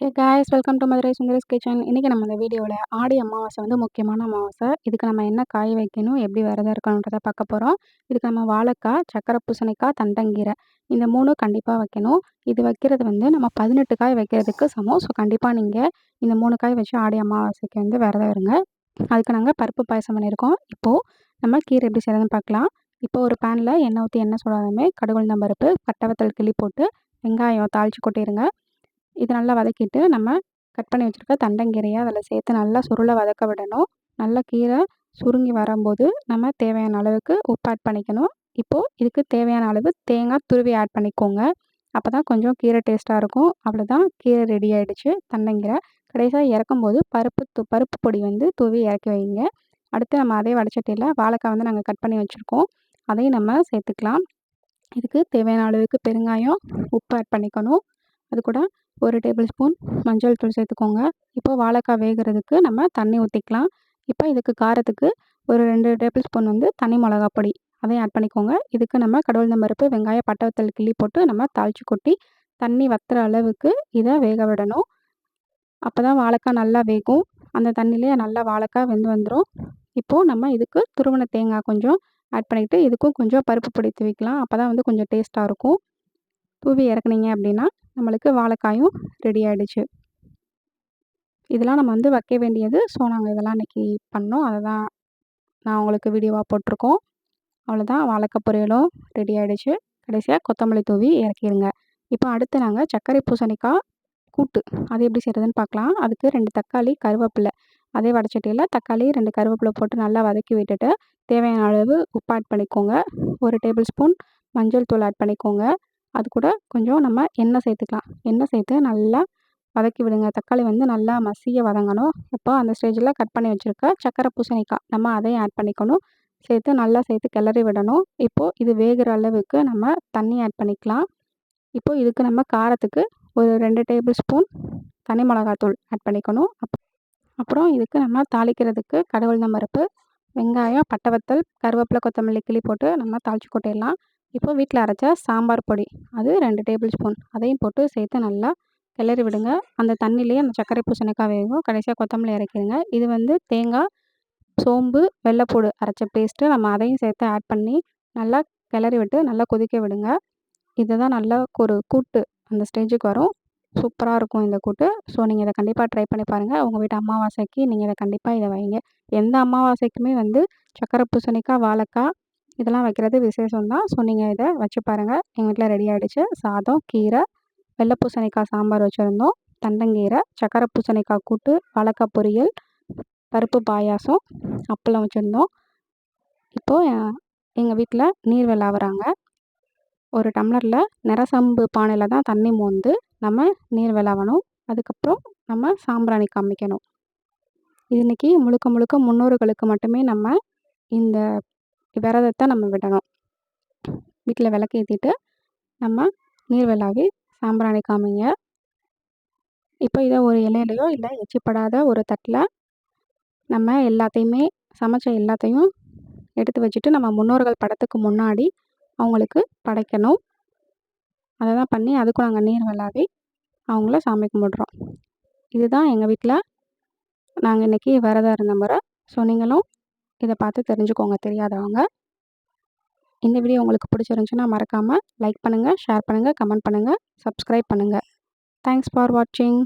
Hey guys welcome to Madurai Sundara's kitchen இன்றைக்கி நம்ம இந்த வீடியோவில் ஆடி அமாவாசை வந்து முக்கியமான அமாவாசை. இதுக்கு நம்ம என்ன காய் வைக்கணும் எப்படி விரதம் இருக்கணுன்றதை பார்க்க போகிறோம் இதுக்கு நம்ம வாழைக்காய் சக்கரை பூசணிக்காய் தண்டங்கீரை இந்த மூணும் கண்டிப்பாக வைக்கணும். இது வைக்கிறது வந்து நம்ம பதினெட்டு காய் வைக்கிறதுக்கு சமம். ஸோ கண்டிப்பாக நீங்கள் இந்த மூணு காய் வச்சு ஆடி அமாவாசைக்கு வந்து விரதம் இருங்க. அதுக்கு நாங்கள் பருப்பு பாயசம் பண்ணியிருக்கோம். இப்போது நம்ம கீரை எப்படி செய்கிறதுன்னு பார்க்கலாம். இப்போ ஒரு பேனில் எண்ணெய் ஊற்றி எண்ணெய் சொல்லாதமே கடுகுளுந்தம் பருப்பு பட்டவத்தல் கிளி போட்டு வெங்காயம் தாளித்து கொட்டிடுங்க இது நல்லா வதக்கிட்டு நம்ம கட் பண்ணி வச்சுருக்க தண்டங்கீரையை அதில் சேர்த்து நல்லா சுருளை வதக்க விடணும். நல்லா கீரை சுருங்கி வரும்போது நம்ம தேவையான அளவுக்கு உப்பு ஆட் பண்ணிக்கணும். இப்போது இதுக்கு தேவையான அளவு தேங்காய் துருவி ஆட் பண்ணிக்கோங்க. அப்போ தான் கொஞ்சம் கீரை டேஸ்ட்டாக இருக்கும். அவ்வளோதான் கீரை ரெடி ஆகிடுச்சு தண்டங்கீரை கடைசியாக இறக்கும்போது பருப்பு து பருப்பு பொடி வந்து தூவி இறக்கி வைங்க. அடுத்து நம்ம அதே வடச்சட்டியில் வாழைக்காய் வந்து நாங்கள் கட் பண்ணி வச்சுருக்கோம். அதையும் நம்ம சேர்த்துக்கலாம். இதுக்கு தேவையான அளவுக்கு பெருங்காயம் உப்பு ஆட் பண்ணிக்கணும். அது கூட ஒரு டேபிள் ஸ்பூன் மஞ்சள் தூள் சேர்த்துக்கோங்க. இப்போ வாழைக்காய் வேகிறதுக்கு நம்ம தண்ணி ஊற்றிக்கலாம் இப்போ இதுக்கு காரத்துக்கு ஒரு ரெண்டு டேபிள் ஸ்பூன் வந்து தனி மிளகா பொடி. அதையும் ஆட் பண்ணிக்கோங்க. இதுக்கு நம்ம கடவுள் பருப்பு வெங்காயம் பட்டவத்தல் கிள்ளி போட்டு நம்ம தாளித்து கொட்டி தண்ணி வத்துற அளவுக்கு இதை வேக விடணும். அப்போ தான் வாழைக்காய் நல்லா வேகும். அந்த தண்ணியிலே நல்லா வாழைக்காய் வெந்து வந்துடும் இப்போது நம்ம இதுக்கு துருவன தேங்காய் கொஞ்சம் ஆட் பண்ணிக்கிட்டு இதுக்கும் கொஞ்சம் பருப்பு பொடி தூவிக்கலாம். அப்போ தான் வந்து கொஞ்சம் டேஸ்ட்டாக இருக்கும். தூவி இறக்குனீங்க அப்படின்னா நம்மளுக்கு வாழைக்காயும் ரெடி ஆகிடுச்சு இதெல்லாம் நம்ம வந்து வைக்க வேண்டியது. ஸோ நாங்கள் இதெல்லாம் இன்றைக்கி பண்ணோம். அதை தான் நான் உங்களுக்கு வீடியோவாக போட்டிருக்கோம். அவ்வளோதான் வாழைக்காய் பொரியலும் ரெடி ஆகிடுச்சு கடைசியாக கொத்தமல்லி தூவி இறக்கிடுங்க இப்போ அடுத்து நாங்கள் சர்க்கரை பூசணிக்காய் கூட்டு. அது எப்படி செய்கிறதுன்னு பார்க்கலாம். அதுக்கு ரெண்டு தக்காளி கருவேப்பிலை. அதே வடச்சட்டியில் தக்காளி ரெண்டு கருவேப்பிலை போட்டு நல்லா வதக்கி விட்டுட்டு தேவையான அளவு உப்பு ஆட் பண்ணிக்கோங்க. ஒரு டேபிள் ஸ்பூன் மஞ்சள் தூள் ஆட் பண்ணிக்கோங்க. அது கூட கொஞ்சம் நம்ம எண்ணெய் சேர்த்துக்கலாம். எண்ணெய் சேர்த்து நல்லா வதக்கி விடுங்க. தக்காளி வந்து நல்லா மசிய வதங்கணும். இப்போ அந்த ஸ்டேஜில் கட் பண்ணி வச்சுருக்க சக்கரை பூசணிக்காய் நம்ம அதையும் ஆட் பண்ணிக்கணும். சேர்த்து நல்லா சேர்த்து கிளறி விடணும். இப்போது இது வேகிற அளவுக்கு நம்ம தண்ணி ஆட் பண்ணிக்கலாம். இப்போது இதுக்கு நம்ம காரத்துக்கு ஒரு ரெண்டு டேபிள் ஸ்பூன் தனி மிளகாத்தூள் ஆட் பண்ணிக்கணும். அப் அப்புறம் இதுக்கு நம்ம தாளிக்கிறதுக்கு கடவுள் நம்பருப்பு வெங்காயம் பட்டை கருவேப்பிலை கொத்தமல்லி கிளி போட்டு நம்ம தாளித்து கொட்டிடலாம். இப்போ வீட்டில் அரைச்ச சாம்பார் பொடி. அது ரெண்டு டேபிள் ஸ்பூன். அதையும் போட்டு சேர்த்து நல்லா கிளறி விடுங்க. அந்த தண்ணியிலேயே அந்த சர்க்கரை பூசணிக்காய் வேகும் கடைசியாக கொத்தமல்லி இறக்கிடுங்க. இது வந்து தேங்காய் சோம்பு வெள்ளைப்பூடு அரைச்ச பேஸ்ட்டு நம்ம அதையும் சேர்த்து ஆட் பண்ணி நல்லா கிளறி விட்டு நல்லா கொதிக்க விடுங்க. இதுதான் நல்லா ஒரு கூட்டு. அந்த ஸ்டேஜுக்கு வரும். சூப்பராக இருக்கும் இந்த கூட்டு. ஸோ நீங்கள் இதை கண்டிப்பாக ட்ரை பண்ணி பாருங்கள் உங்கள் வீட்டு அமாவாசைக்கு நீங்கள் இதை கண்டிப்பாக இதை வைங்க. எந்த அமாவாசைக்குமே வந்து சக்கரை பூசணிக்காய் வாழைக்காய் இதெல்லாம் வைக்கிறது விசேஷம் தான் ஸோ நீங்கள் இதை வச்சு பாருங்கள் எங்கள் வீட்டில் ரெடி ஆகிடுச்சு சாதம் கீரை வெள்ளை பூசணிக்காய் சாம்பார் வச்சுருந்தோம். தண்டங்கீரை சக்கரை பூசணிக்காய் கூட்டு வாழைக்காய் பொரியல் பருப்பு பாயாசம் அப்பளம் வச்சுருந்தோம். இப்போது எங்கள் வீட்டில் நீர் விளாவுறாங்க. ஒரு டம்ளரில் நிறசம்பு பானையில் தான் தண்ணி மோந்து நம்ம நீர் விளாவணும். அதுக்கப்புறம் நம்ம சாம்பிராணி காமிக்கணும். இன்றைக்கி முழுக்க முழுக்க முன்னோர்களுக்கு மட்டுமே நம்ம இந்த விரதத்தை நம்ம விடணும். வீட்டில் விளக்கு ஏற்றிட்டு நம்ம நீர் விளாவி சாம்பிராணி காமிங்க. இப்போ இதை ஒரு இலையிலையோ இல்லை எச்சிப்படாத ஒரு தட்டில் நம்ம எல்லாத்தையுமே சமைச்ச எல்லாத்தையும் எடுத்து வச்சுட்டு நம்ம முன்னோர்கள் படத்துக்கு முன்னாடி அவங்களுக்கு படைக்கணும். அதை தான் பண்ணி அதுக்கும் நாங்கள் நீர் விளாவி அவங்கள சாமி கும்பிட்றோம். இதுதான் எங்கள் வீட்டில் நாங்கள் இன்றைக்கி விரதம் இருந்த முறை. ஸோ நீங்களும் இதை பார்த்து தெரிஞ்சுக்கோங்க. தெரியாதவங்க இந்த வீடியோ உங்களுக்கு பிடிச்சிருந்துச்சின்னா மறக்காமல் லைக் பண்ணுங்கள் ஷேர் பண்ணுங்கள் கமெண்ட் பண்ணுங்கள் சப்ஸ்கிரைப் பண்ணுங்கள் தேங்க்ஸ் ஃபார் வாட்சிங்